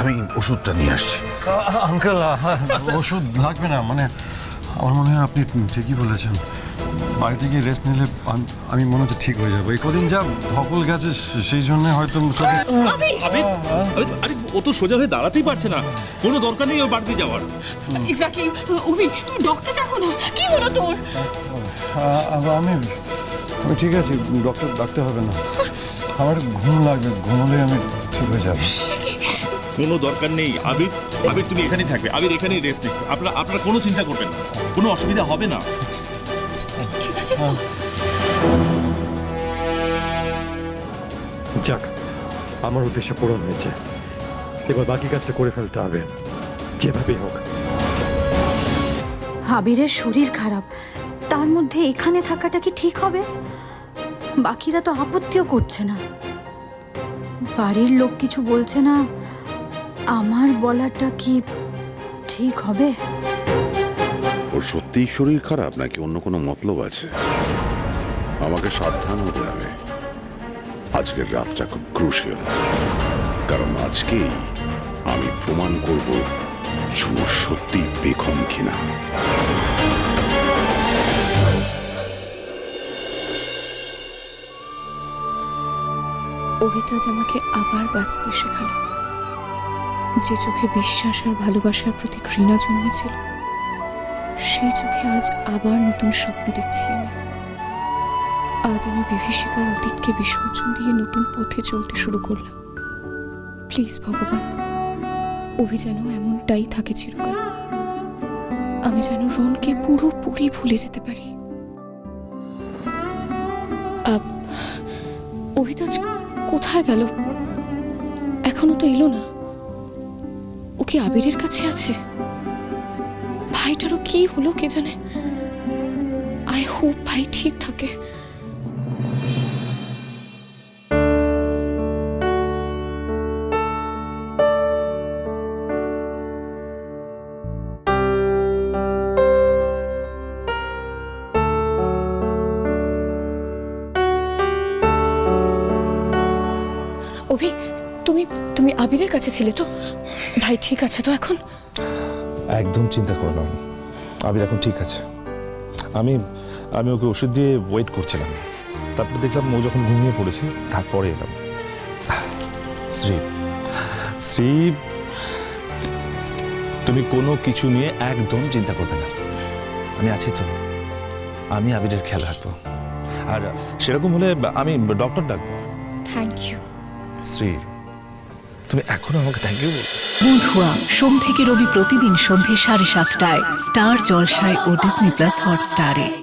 আমি ওষুধটা নিয়ে আসছি। আঙ্কেল ওষুধ লাগবে না মানে আমার মনে হয় আপনি ঠিকই বলেছেন। বাড়িতে গিয়ে রেস্ট নিলে আমি মনে হচ্ছে ঠিক হয়ে যাব। এই কদিন যা ধকল গেছে সেই জন্য হয়তো আরে আরে ও তো সোজা হয়ে দাঁড়াতেই পারছে না। কোনো দরকার নেই ওর বাড়িতে যাওয়ার। এক্স্যাক্টলি অভি তুমি ডক্টর দেখো না? কি হলো তোর? আমি আমি ঠিক আছি ডক্টর ডাকতে হবে না। আমার ঘুম লাগবে ঘুমলে আমি ঠিক হয়ে যাব। কোনো দরকার নেই। আবির আবির তুমি এখানেই থাকবে। আবির এখানেই রেস্ট নেবে আপনারা আপনারা কোনো চিন্তা করবেন না। কোনো অসুবিধা হবে না। ঠিক আছে যাক আমার উদ্দেশ্য পূরণ হয়েছে। এবার বাকি কাজটা করে ফেলতে হবে। যেভাবেই হোক। আবিরের শরীর খারাপ। তার মধ্যে এখানে থাকাটা কি ঠিক হবে? বাকিরা তো আপত্তিও করছে না। বাড়ির লোক কিছু বলছে না। আমার বলাটা কি ঠিক হবে? ওর সত্যিই শরীর খারাপ নাকি অন্য কোনো মতলব আছে? আমাকে সাবধান হতে হবে। আজকের রাতটা খুব ক্রুশিয়াল কারণ আজকেই আমি প্রমাণ করব ঝুমুর সত্যি বেখম কিনা। অভিতাজ আমাকে আবার বাঁচতে শেখালো। যে চোখে বিশ্বাস আর ভালোবাসার প্রতি ঘৃণা জন্মেছিল সেই চোখে আজ আবার নতুন স্বপ্ন দেখছি আমি। আজ আমি বিভীষিকার অতীতকে বিসর্জন দিয়ে নতুন পথে চলতে শুরু করলাম। প্লিজ ভগবান অভি যেন এমনটাই থাকে চিরকাল। আমি যেন রনকে পুরোপুরি ভুলে যেতে পারি। অভিতাজ কোথায় গেল? এখনও তো এলো না। ও কি আবিরের কাছে আছে। ভাইটারও কি হলো কে জানে? আই হোপ ভাই ঠিক থাকে। অভি তুমি তুমি আবিরের কাছে ছিলে তো? ভাই ঠিক আছে তো এখন? একদম চিন্তা করো না আবির এখন ঠিক আছে। আমি আমি ওকে ওষুধ দিয়ে ওয়েট করছিলাম। তারপরে দেখলাম ও যখন ঘুমিয়ে পড়েছে তারপরে এলাম। শ্রী শ্রী তুমি কোনো কিছু নিয়ে একদম চিন্তা করবে না। আমি আছি তো। আমি আবিরের খেয়াল রাখব। আর সেরকম হলে আমি ডক্টর ডাকবো। থ্যাংক ইউ শ্রী তুমি এখনও আমাকে থ্যাংক ইউ বুধুয়া সোম থেকে রবি প্রতিদিন সন্ধে সাড়ে সাতটায়, স্টার জলসায় ও ডিসনি প্লাস হটস্টারে।